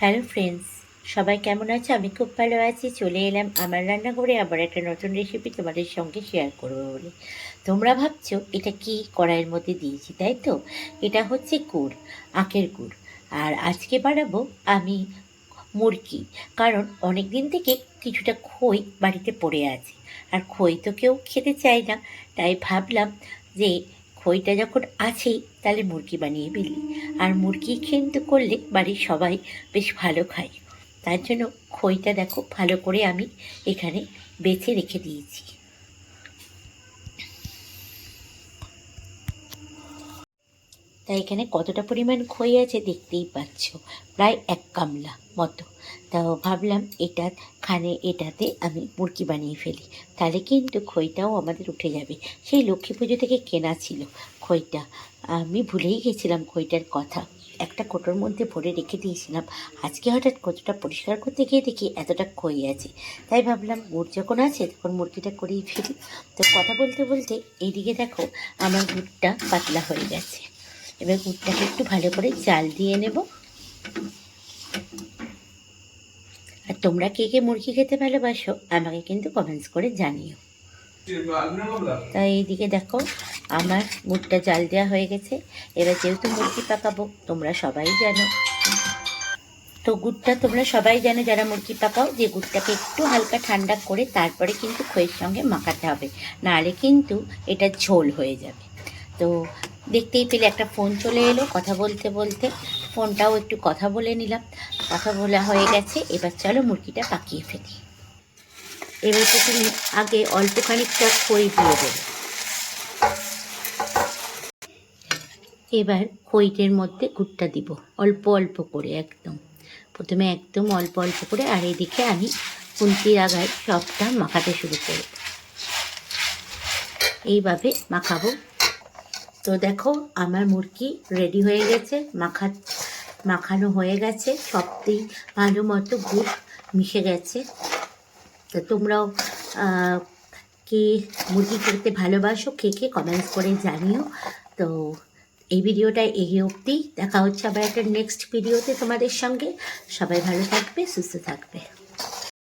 Hello friends, সবাই কেমন আছে? আমি খুব ভালো আছি। চলে এলাম আমার রান্নাঘরে আবার একটা নতুন রেসিপি তোমাদের সঙ্গে শেয়ার করব বলে। তোমরা ভাবছ, এটা কি কড়াইয়ের মধ্যে দিয়েছি, তাই তো? এটা হচ্ছে গুড়, আখের গুড়। আর আজকে বানাবো আমি মুরগি কারণ অনেক দিন থেকে কিছুটা খই বাড়িতে পড়ে আছে। আর খই তো কেউ খেতে চায় না, তাই ভাবলাম যে খইটা যখন আছেই, তাহলে মুরগি বানিয়ে ফেলি আর মুরগি কিন্তু করলে বাড়ির সবাই বেশ ভালো খায়। তার জন্য খইটা দেখো, ভালো করে আমি এখানে বেছে রেখে দিয়েছি। তাই এখানে কতটা পরিমাণ খই আছে দেখতেই পাচ্ছ। প্রায় এক গামলা মতো। তাও ভাবলাম এটা খানে এটাতে আমি মুরগি বানিয়ে ফেলি। তাহলে কিন্তু খইটাও আমাদের উঠে যাবে। সেই লক্ষ্মী পুজো থেকে কেনা ছিল খইটা আমি ভুলেই গেছিলাম খইটার কথা। একটা কোটোর মধ্যে ভরে রেখে দিয়েছিলাম। আজকে হঠাৎ কতটা পরিষ্কার করতে গিয়ে দেখি এতটা খই আছে। তাই ভাবলাম, গুড় যখন আছে তখন মুরগিটা করেই ফেলি। তো কথা বলতে বলতে এইদিকে দেখো, আমার গুড়টা পাতলা হয়ে গেছে। এবার গুড়টাকে একটু ভালো করে জাল দিয়ে নেব। আর তোমরা কে কে মুরগি খেতে ভালোবাসো, আমাকে কিন্তু কমেন্টস করে জানিও। তাই এইদিকে দেখো, আমার মুখটা জাল দেওয়া হয়ে গেছে। এবার যেহেতু মুরগি পাকাবো, তোমরা সবাই জানো। তো গুড়টা তোমরা সবাই জানো, যারা মুরগি পাকাও, যে গুড়টাকে একটু হালকা ঠান্ডা করে তারপরে কিন্তু খইয়ের সঙ্গে মাখাতে হবে। নাহলে কিন্তু এটা ঝোল হয়ে যাবে। তো দেখতেই পেলে একটা ফোন চলে এলো কথা বলতে বলতে। ফোনটাও একটু কথা বলে নিলাম। কথা বলা হয়ে গেছে, এবার চলো মুরগিটা পাকিয়ে ফেলি। এবার তো তুমি আগে অল্প খানিকটা খই দিয়ে দেবে। এবার খইটের মধ্যে গুড়টা দিব, অল্প অল্প করে একদম। প্রথমে একদম অল্প অল্প করে, আর এদিকে আমি খুন্তির আগায় সবটা মাখাতে শুরু করব এইভাবে মাখাবো। তো দেখো, আমার মুরগি রেডি হয়ে গেছে, মাখা, মাখানো হয়ে গেছে, সবতেই ভালো মতো গুড় মিশে গেছে। তো তোমরাও কে মুরগি খেতে ভালোবাসো, কে কে কমেন্টস করে জানিও। তো এই ভিডিওটা এগিয়ে অব্দি দেখা হচ্ছে আবার একটা নেক্সট ভিডিওতে তোমাদের সঙ্গে। সবাই ভালো থাকবে, সুস্থ থাকবে।